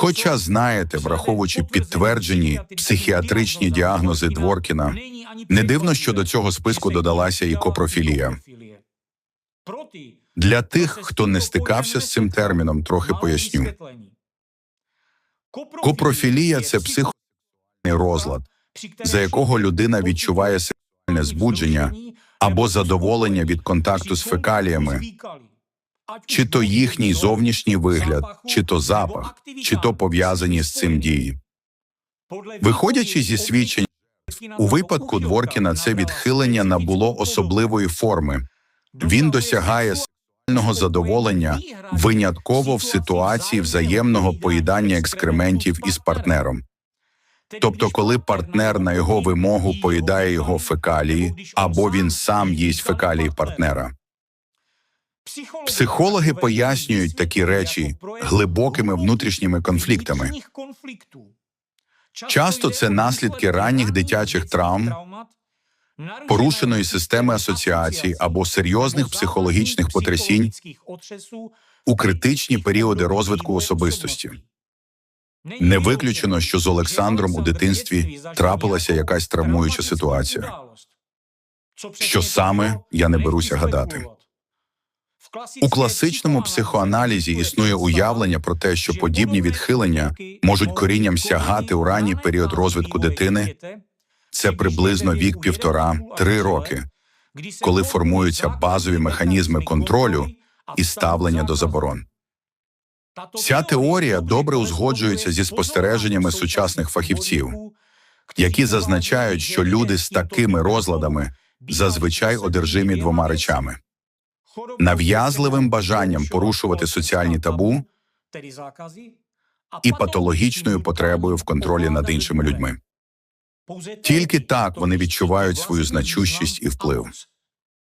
Хоча, знаєте, враховуючи підтверджені психіатричні діагнози Дворкіна, не дивно, що до цього списку додалася і копрофілія. Для тих, хто не стикався з цим терміном, трохи поясню. Копрофілія це психосексуальний розлад, за якого людина відчуває сексуальне збудження або задоволення від контакту з фекаліями, чи то їхній зовнішній вигляд, чи то запах, чи то пов'язані з цим дії. Виходячи зі свідчень, у випадку Дворкіна це відхилення набуло особливої форми. Він досягає сексуального задоволення винятково в ситуації взаємного поїдання екскрементів із партнером. Тобто, коли партнер на його вимогу поїдає його фекалії, або він сам їсть фекалії партнера. Психологи пояснюють такі речі глибокими внутрішніми конфліктами. Часто це наслідки ранніх дитячих травм, порушеної системи асоціацій або серйозних психологічних потрясінь у критичні періоди розвитку особистості. Не виключено, що з Олександром у дитинстві трапилася якась травмуюча ситуація. Що саме я не беруся гадати. У класичному психоаналізі існує уявлення про те, що подібні відхилення можуть корінням сягати у ранній період розвитку дитини. Це приблизно вік півтора-три роки, коли формуються базові механізми контролю і ставлення до заборон. Ця теорія добре узгоджується зі спостереженнями сучасних фахівців, які зазначають, що люди з такими розладами зазвичай одержимі двома речами: нав'язливим бажанням порушувати соціальні табу і патологічною потребою в контролі над іншими людьми. Тільки так вони відчувають свою значущість і вплив.